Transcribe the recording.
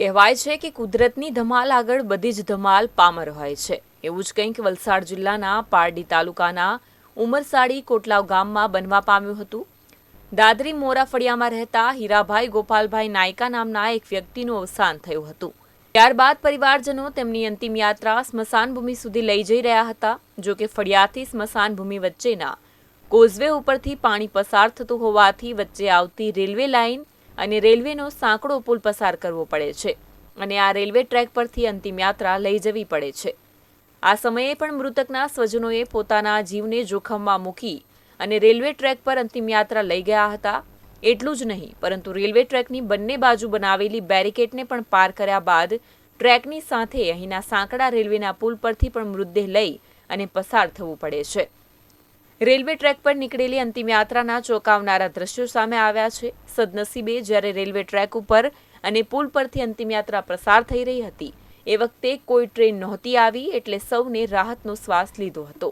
કહેવાય છે કે કુદરતની ધમાલ આગળ બધી જ ધમાલ પામર હોય છે. એવું જ કંઈક વલસાડ જિલ્લાના પારડી તાલુકાના ઉમરસાડી કોટલાવ ગામમાં બનવા પામ્યું હતું. દાદરી મોરા ફળિયામાં રહેતા હીરાભાઈ ગોપાલભાઈ નાયકા નામના એક વ્યક્તિનું અવસાન થયું હતું. ત્યારબાદ પરિવારજનો તેમની અંતિમ યાત્રા સ્મશાન ભૂમિ સુધી લઈ જઈ રહ્યા હતા. જો કે ફળિયાથી સ્મશાન ભૂમિ વચ્ચેના કોઝવે ઉપરથી પાણી પસાર થતું હોવાથી વચ્ચે આવતી રેલવે લાઇન અને રેલવેનો સાંકડો પુલ પસાર કરવો પડે છે અને આ રેલવે ટ્રેક પરથી અંતિમ યાત્રા લઈ જવી પડે છે. આ સમયે પણ મૃતકના સ્વજનોએ પોતાના જીવને જોખમમાં મૂકી અને રેલવે ટ્રેક પર અંતિમ યાત્રા લઈ ગયા હતા. એટલું જ નહીં, પરંતુ રેલવે ટ્રેકની બંને બાજુ બનાવેલી બેરિકેડને પણ પાર કર્યા બાદ ટ્રેકની સાથે અહીંના સાંકડા રેલવેના પુલ પરથી પણ મૃતદેહ લઈ અને પસાર થવું પડે છે. રેલવે ટ્રેક પર નીકળેલી અંતિમ યાત્રાના ચોંકાવનારા દ્રશ્યો સામે આવ્યા છે. સદનસીબે જ્યારે રેલવે ટ્રેક ઉપર અને પુલ પરથી અંતિમ યાત્રા પસાર થઈ રહી હતી, એ વખતે કોઈ ટ્રેન નહોતી આવી એટલે સૌને રાહતનો શ્વાસ લીધો હતો.